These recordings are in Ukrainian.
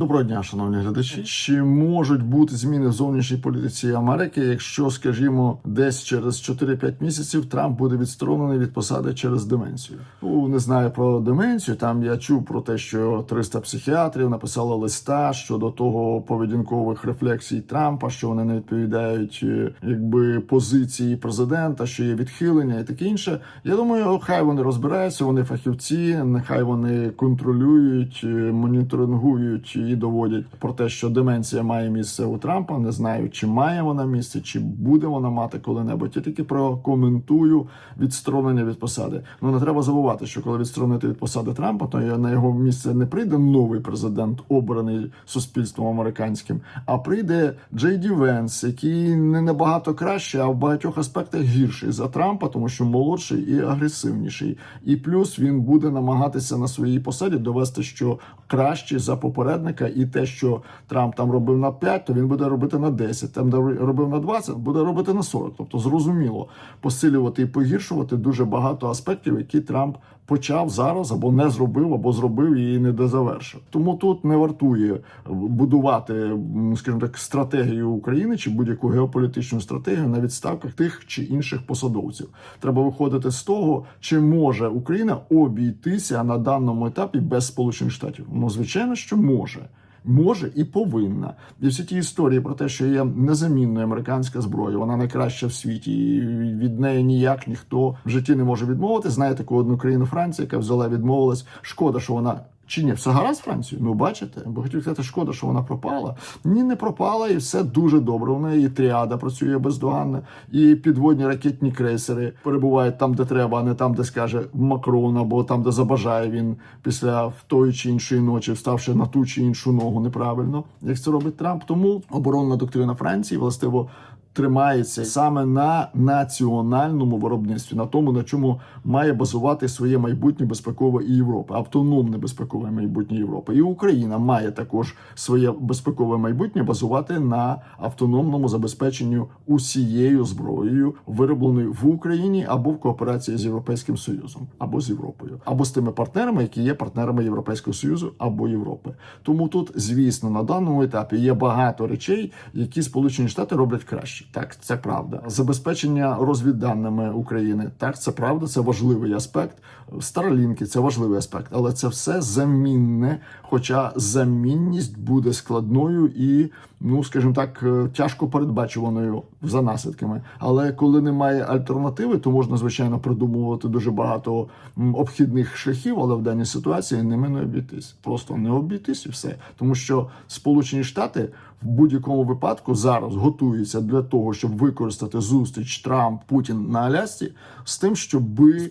Доброго дня, шановні глядачі. Чи можуть бути зміни в зовнішній політиці Америки, якщо, скажімо, десь через 4-5 місяців Трамп буде відсторонений від посади через деменцію? Ну не знаю про деменцію. Там я чув про те, що 300 психіатрів написали листа щодо того поведінкових рефлексій Трампа, що вони не відповідають е, якби позиції президента, що є відхилення і таке інше. Я думаю, хай вони розбираються, вони фахівці, нехай вони контролюють, е, моніторингують і доводять про те, що деменція має місце у Трампа. Не знаю, чи має вона місце, чи буде вона мати коли-небудь. Я тільки прокоментую відсторонення від посади. Ну не треба забувати, що коли відсторонити від посади Трампа, то на його місце не прийде новий президент, обраний суспільством американським, а прийде Джей Ді Венс, який не набагато краще, а в багатьох аспектах гірший за Трампа, тому що молодший і агресивніший. І плюс він буде намагатися на своїй посаді довести, що краще за попередника, і те, що Трамп там робив на 5, то він буде робити на 10, Там де робив на 20, буде робити на 40. Тобто, зрозуміло, посилювати і погіршувати дуже багато аспектів, які Трамп почав зараз або не зробив, або зробив і не дозавершив. Тому тут не вартує будувати, скажімо так, стратегію України чи будь-яку геополітичну стратегію на відставках тих чи інших посадовців. Треба виходити з того, чи може Україна обійтися на даному етапі без Сполучених Штатів. Ну звичайно, що може. Може і повинна. І всі ті історії про те, що є незамінною американська зброя, вона найкраща в світі, і від неї ніяк ніхто в житті не може відмовити. Знаєте таку одну країну Франції, яка взяла відмовилась. Шкода, що вона. Чи ні, все гаразд з Францією? Ну бачите, бо хотів сказати, шкода, що вона пропала. Ні, не пропала, і все дуже добре. У неї і тріада працює бездоганно, і підводні ракетні крейсери перебувають там, де треба, а не там, де скаже Макрон, або там, де забажає він після тої чи іншої ночі, вставши на ту чи іншу ногу неправильно, як це робить Трамп. Тому оборонна доктрина Франції властиво. Тримається саме на національному виробництві, на тому, на чому має базувати своє майбутнє безпекове і Європа, автономне безпекове майбутнє Європи. І Україна має також своє безпекове майбутнє базувати на автономному забезпеченню усією зброєю, виробленою в Україні або в кооперації з Європейським Союзом, або з Європою, або з тими партнерами, які є партнерами Європейського Союзу або Європи. Тому тут, звісно, на даному етапі є багато речей, які Сполучені Штати роблять краще. Так, це правда. Забезпечення розвідданими України. Так, це правда, це важливий аспект. Старолінки це важливий аспект, але це все замінне. Хоча замінність буде складною і, ну скажімо так, е, тяжко передбачуваною за наслідками. Але коли немає альтернативи, то можна звичайно придумувати дуже багато обхідних шляхів, але в даній ситуації ними не обійтись. Просто не обійтись і все, тому що Сполучені Штати в будь-якому випадку зараз готуються для того, щоб використати зустріч Трамп Путін на Алясці з тим, щоб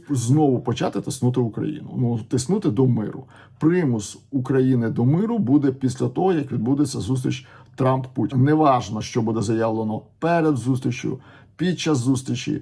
знову почати тиснути Україну. Ну тиснути до миру. Примус України до миру буде після того, як відбудеться зустріч Трамп Путін. Неважно, що буде заявлено перед зустрічю, під час зустрічі.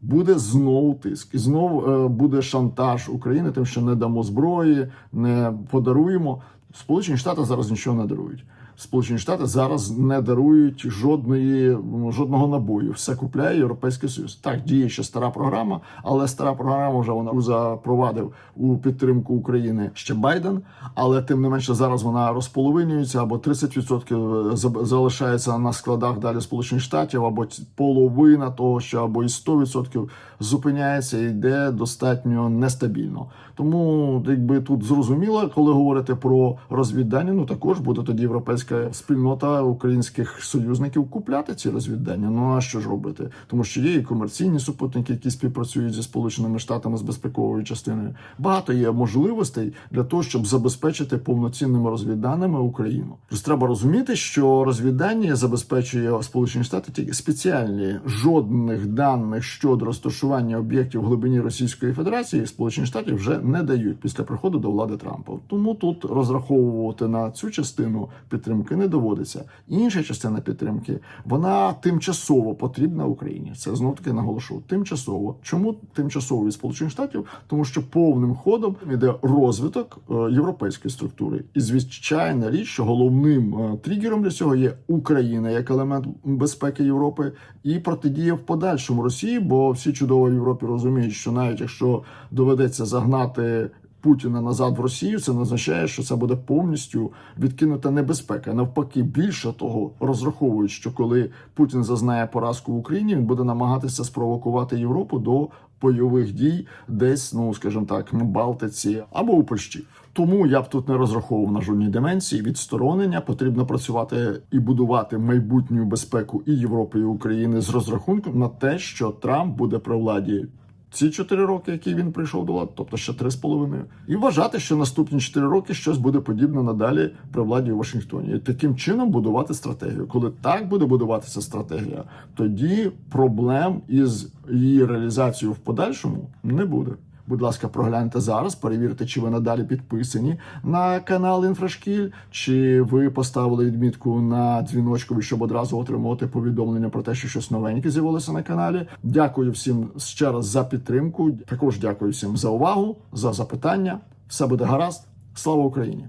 Буде знову тиск, і знову е, буде шантаж України, тим, що не дамо зброї, не подаруємо. Сполучені Штати зараз нічого не дарують. Сполучені Штати зараз не дарують жодної жодного набою. Все купляє Європейський Союз. Так діє ще стара програма, але стара програма вже вона запровадив у підтримку України ще Байден. Але тим не менше зараз вона розполовинюється або 30% за- залишається на складах далі Сполучених Штатів, або половина того, що або і 100% зупиняється і йде достатньо нестабільно. Тому якби тут зрозуміло, коли говорити про розвіддання, ну також буде тоді європейська спільнота українських союзників купляти ці розвіддання. Ну а що ж робити? Тому що є і комерційні супутники, які співпрацюють зі сполученими штатами з безпековою частиною. Багато є можливостей для того, щоб забезпечити повноцінними розвідданими Україну. Тож треба розуміти, що розвіддання забезпечує Сполучені Штати тільки спеціальні жодних даних щодо розташування об'єктів в глибині Російської Федерації Сполучені Штати вже не дають після приходу до влади Трампа. Тому тут розраховувати на цю частину підтримки не доводиться. Інша частина підтримки вона тимчасово потрібна Україні. Це знов таки наголошу. Тимчасово. Чому тимчасово від Сполучених Штатів? Тому що повним ходом іде розвиток е, європейської структури, і звичайна річ, що головним е, тригером для цього є Україна як елемент безпеки Європи і протидія в подальшому Росії, бо всі чудово в Європі розуміють, що навіть якщо доведеться загнати Путіна назад в Росію, це не означає, що це буде повністю відкинута небезпека. Навпаки, більше того, розраховують, що коли Путін зазнає поразку в Україні, він буде намагатися спровокувати Європу до бойових дій, десь, ну скажімо так, на Балтиці або у Польщі. Тому я б тут не розраховував на жодній дименсії відсторонення. Потрібно працювати і будувати майбутню безпеку і Європи, і України з розрахунком на те, що Трамп буде при владі ці чотири роки, які він прийшов до влади, тобто ще три з половиною, і вважати, що наступні чотири роки щось буде подібне надалі при владі у Вашингтоні. І таким чином будувати стратегію. Коли так буде будуватися стратегія, тоді проблем із її реалізацією в подальшому не буде. Будь ласка, прогляньте зараз, перевірте, чи ви надалі підписані на канал Інфрашкіль, чи ви поставили відмітку на дзвіночку, щоб одразу отримувати повідомлення про те, що щось новеньке з'явилося на каналі. Дякую всім ще раз за підтримку. Також дякую всім за увагу, за запитання. Все буде гаразд. Слава Україні!